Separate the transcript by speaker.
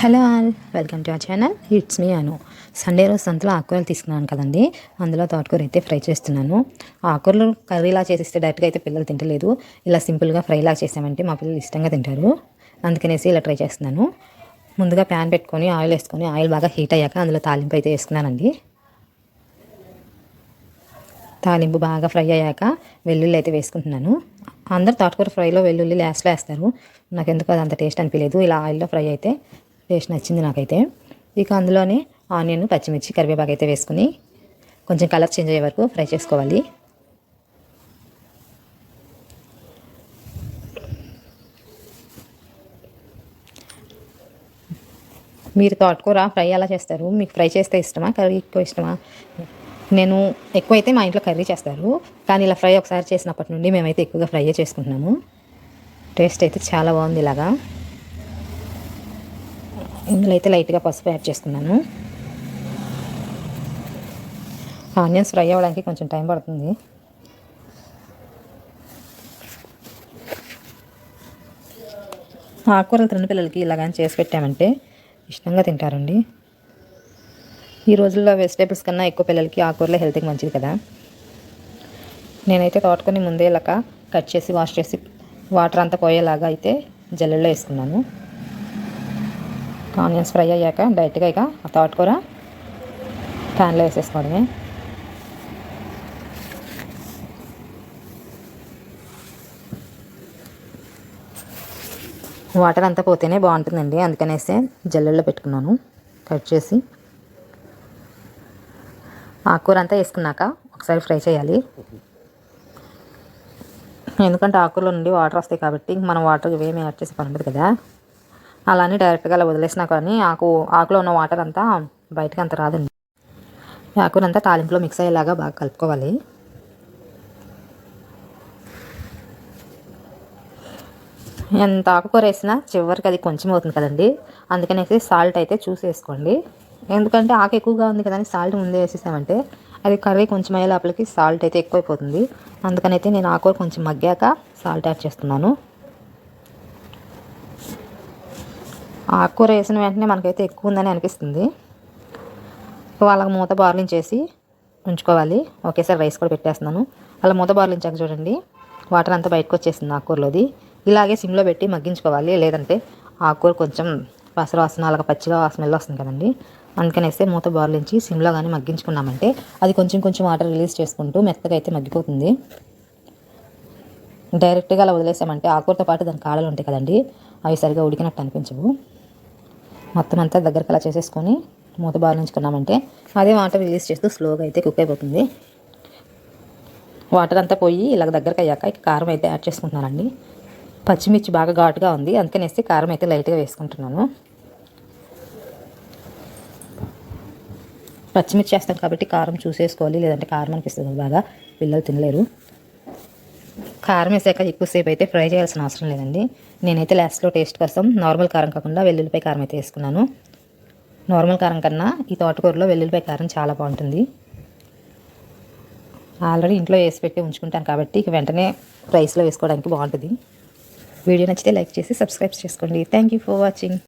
Speaker 1: Hello all welcome to our channel. It's me Anu. Sunday రోజు సంతలో ఆకుకూరలు తీసుకున్నాను కదండి. అందులో తోటకూర అయితే ఫ్రై చేస్తున్నాను. ఆకుకూరలు కర్రీలా చేసేస్తే డైరెక్ట్గా అయితే పిల్లలు తింటలేదు. ఇలా సింపుల్గా ఫ్రైలా చేసామంటే మా పిల్లలు ఇష్టంగా తింటారు. అందుకనేసి ఇలా ట్రై చేస్తున్నాను. ముందుగా ప్యాన్ పెట్టుకొని ఆయిల్ వేసుకొని ఆయిల్ బాగా హీట్ అయ్యాక అందులో తాలింపు అయితే వేసుకున్నానండి. తాలింపు బాగా ఫ్రై అయ్యాక వెల్లుల్లి అయితే వేసుకుంటున్నాను. అందరు తోటకూర ఫ్రైలో వెల్లుల్లి లాస్ట్లో వేస్తారు. నాకు ఎందుకు అది అంత టేస్ట్ అనిపించలేదు ఇలా ఆయిల్లో ఫ్రై అయితే టేస్ట్ నచ్చింది నాకైతే. ఇక అందులోనే ఆనియన్ పచ్చిమిర్చి కరివేపాకు అయితే వేసుకుని కొంచెం కలర్ చేంజ్ అయ్యే వరకు ఫ్రై చేసుకోవాలి. మీరు తోటకూర ఫ్రై ఎలా చేస్తారు? మీకు ఫ్రై చేస్తే ఇష్టమా? కర్రీ ఎక్కువ ఇష్టమా? నేను ఎక్కువైతే మా ఇంట్లో కర్రీ చేస్తారు. కానీ ఇలా ఫ్రై ఒకసారి చేసినప్పటి నుండి మేమైతే ఎక్కువగా ఫ్రై చేసుకుంటున్నాము. టేస్ట్ అయితే చాలా బాగుంది ఇలాగా. ఇందులో అయితే లైట్గా పసుపు యాడ్ చేసుకున్నాను. ఆనియన్స్ ఫ్రై అవ్వడానికి కొంచెం టైం పడుతుంది. ఆకుకూరలు తిన్న పిల్లలకి ఇలాగని చేసి పెట్టామంటే ఇష్టంగా తింటారండి. ఈ రోజుల్లో వెజిటేబుల్స్ కన్నా ఎక్కువ పిల్లలకి ఆకుకూరలే హెల్త్కి మంచిది కదా. నేనైతే తోటకొని ముందే కట్ చేసి వాష్ చేసి వాటర్ అంతా పోయేలాగా అయితే జల్లెల్లో వేసుకున్నాను. ఆనియన్స్ ఫ్రై అయ్యాక డైరెక్ట్గా ఇక ఆ తోటకూర ప్యాన్లో వేసేసుకోవడమే. వాటర్ అంతా పోతేనే బాగుంటుందండి. అందుకనేసి జల్లెల్లో పెట్టుకున్నాను. కట్ చేసి ఆకుకూర అంతా వేసుకున్నాక ఒకసారి ఫ్రై చేయాలి. ఎందుకంటే ఆకుకూరలో నుండి వాటర్ వస్తాయి కాబట్టి మనం వాటర్ ఇవేమి యాడ్ చేసి పని కదా. అలానే డైరెక్ట్గా అలా వదిలేసినా కానీ ఆకు ఆకులో ఉన్న వాటర్ అంతా బయటకు అంత రాదండి. ఆకునంతా తాలింపులో మిక్స్ అయ్యేలాగా బాగా కలుపుకోవాలి. ఎంత ఆకుకూర వేసినా చివరికి అది కొంచెం అవుతుంది కదండి. అందుకనేసి సాల్ట్ అయితే చూసి వేసుకోండి. ఎందుకంటే ఆకు ఎక్కువగా ఉంది కదండి సాల్ట్ ముందే వేసేసామంటే అది కర్రీ కొంచెం అయ్యే లోపలికి సాల్ట్ అయితే ఎక్కువైపోతుంది. అందుకనైతే నేను ఆకుకూర కొంచెం మగ్గాక సాల్ట్ యాడ్ చేస్తున్నాను. ఆకుకూర వేసిన వెంటనే మనకైతే ఎక్కువ ఉందని అనిపిస్తుంది. వాళ్ళకి మూత బార్లించేసి ఉంచుకోవాలి. ఒకేసారి రైస్ కూడా పెట్టేస్తున్నాను. అలా మూత బార్లించాక చూడండి వాటర్ అంతా బయటకు వచ్చేసింది ఆకుకూరలోది ఇలాగే సిమ్లో పెట్టి మగ్గించుకోవాలి. లేదంటే ఆకుకూర కొంచెం పసర వాసన అలాగ పచ్చిగా స్మెల్ వస్తుంది కదండి. అందుకనేస్తే మూత బార్లించి సిమ్లో కానీ మగ్గించుకున్నామంటే అది కొంచెం కొంచెం వాటర్ రిలీజ్ చేసుకుంటూ మెత్తగా అయితే మగ్గిపోతుంది. డైరెక్ట్గా అలా వదిలేసామంటే ఆకుకూరతో పాటు దాని కాడలు ఉంటాయి కదండి అవి సరిగా ఉడికినట్టు అనిపించవు. మొత్తం అంతా దగ్గరకు అలా చేసేసుకొని మూత బార్లించుకున్నామంటే అదే వాటర్ రిలీజ్ చేస్తూ స్లోగా అయితే కుక్ అయిపోతుంది. వాటర్ అంతా పోయి ఇలాగ దగ్గరకు అయ్యాక ఇక కారం అయితే యాడ్ చేసుకుంటున్నానండి. పచ్చిమిర్చి బాగా ఘాటుగా ఉంది అందుకనేసి కారం అయితే లైట్గా వేసుకుంటున్నాను. పచ్చిమిర్చి వేస్తాం కాబట్టి కారం చూసేసుకోవాలి లేదంటే కారం అనిపిస్తుంది బాగా పిల్లలు తినలేరు. కారం వేసాక ఎక్కువసేపు అయితే ఫ్రై చేయాల్సిన అవసరం లేదండి. నేనైతే లాస్ట్లో టేస్ట్ కోసం నార్మల్ కారం కాకుండా వెల్లుల్లిపాయ కారం అయితే వేసుకున్నాను. నార్మల్ కారం కన్నా ఈ తోటకూరలో వెల్లుల్లిపాయ కారం చాలా బాగుంటుంది. ఆల్రెడీ ఇంట్లో వేసి పెట్టి ఉంచుకుంటాను కాబట్టి ఇక వెంటనే రైస్లో వేసుకోవడానికి బాగుంటుంది. వీడియో నచ్చితే లైక్ చేసి సబ్స్క్రైబ్ చేసుకోండి. Thank you for watching